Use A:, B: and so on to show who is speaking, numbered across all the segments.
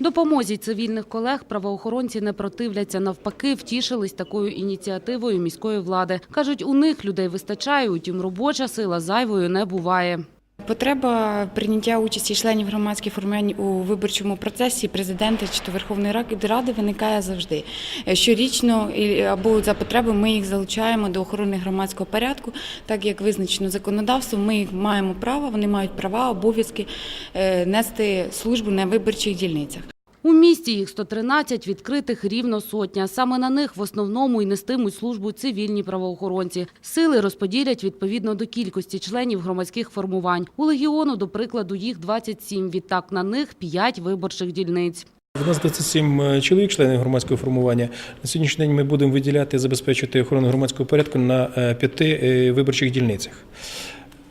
A: Допомозі цивільних колег правоохоронці не противляться. Навпаки, втішились такою ініціативою міської влади. Кажуть, у них людей вистачає, утім робоча сила зайвою не буває.
B: Потреба прийняття участі членів громадських формувань у виборчому процесі президента чи то Верховної Ради виникає завжди. Щорічно і- або за потреби ми їх залучаємо до охорони громадського порядку, так як визначено законодавством. Ми їх маємо право, вони мають права, обов'язки е, нести службу на виборчих дільницях.
A: У місті їх 113, відкритих рівно сотня. Саме на них в основному і нестимуть службу цивільні правоохоронці. Сили розподілять відповідно до кількості членів громадських формувань. У Легіону, до прикладу, їх 27. Відтак на них 5 виборчих дільниць.
C: У нас 27 чоловік, членів громадського формування. На сьогоднішній день ми будемо виділяти, забезпечити охорону громадського порядку на е, п'яти е, виборчих дільницях.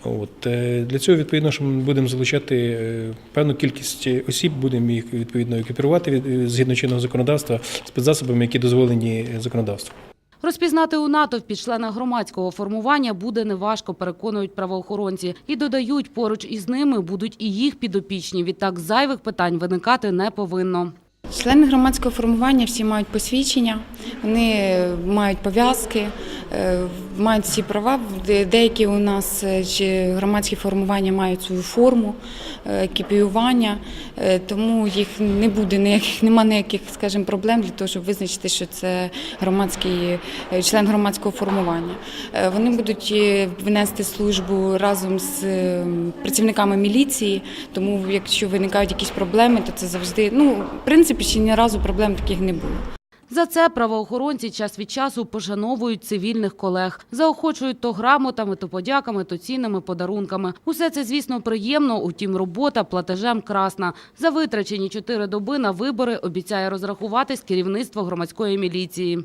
C: От е, для цього відповідно, що ми будемо залучати е, певну кількість осіб, будемо їх відповідно екіпірувати від- е, згідно чинного законодавства спецзасобами, які дозволені законодавством.
A: Розпізнати у натовпі члена громадського формування буде неважко, переконують правоохоронці. І додають, поруч із ними будуть і їх підопічні. Відтак зайвих питань виникати не повинно.
B: Члени громадського формування всі мають посвідчення, вони мають пов'язки, мають всі права. Де- Деякі у нас е, чи громадські формування мають свою форму, е, екіпіювання, е, тому їх не буде ніяких, нема ніяких, скажімо, проблем для того, щоб визначити, що це громадський е, член громадського формування. Е, Вони будуть е, внести службу разом з е, працівниками міліції, тому якщо виникають якісь проблеми, то це завжди ну в принципі ще ні разу проблем таких не було.
A: За це правоохоронці час від часу пошановують цивільних колег, заохочують то грамотами, то подяками, то цінними подарунками. Усе це, звісно, приємно. Утім, робота платежем красна. За витрачені чотири доби на вибори обіцяє розрахуватись керівництво громадської міліції.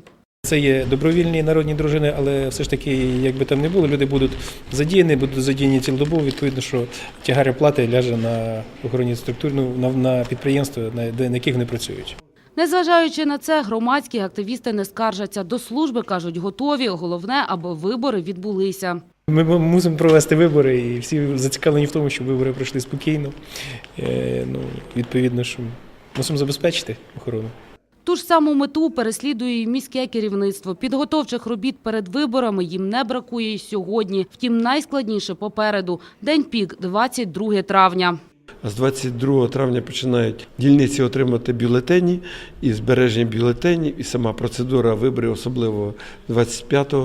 C: Це є добровільні народні дружини, але все ж таки, як би там не було, люди будуть задіяні, будуть задіяні цілодобово. Відповідно, що тягар плати ляже на охоронні структури, ну, на, на підприємства, на, на яких вони працюють.
A: Незважаючи на це, громадські активісти не скаржаться. До служби, кажуть, готові. Головне, аби вибори відбулися.
C: Ми мусимо провести вибори, і всі зацікавлені в тому, щоб вибори пройшли спокійно. Е, ну, відповідно, що мусимо забезпечити охорону.
A: Ту ж саму мету переслідує і міське керівництво. Підготовчих робіт перед виборами їм не бракує й сьогодні. Втім, найскладніше попереду – день пік, 22 травня.
D: З 22 травня починають дільниці отримати бюлетені і збереження бюлетенів, і сама процедура виборів, особливо 25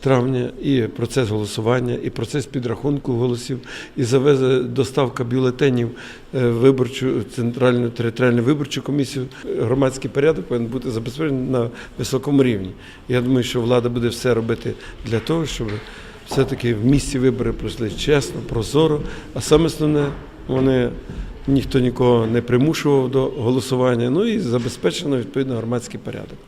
D: травня, і процес голосування, і процес підрахунку голосів, і завезе доставка бюлетенів е, виборчу центральну територіальну виборчу комісію. Громадський порядок повинен бути забезпечений на високому рівні. Я думаю, що влада буде все робити для того, щоб все-таки в місті вибори пройшли чесно, прозоро, а саме основне. Вони ніхто нікого не примушував до голосування. Ну і забезпечено відповідно громадський порядок.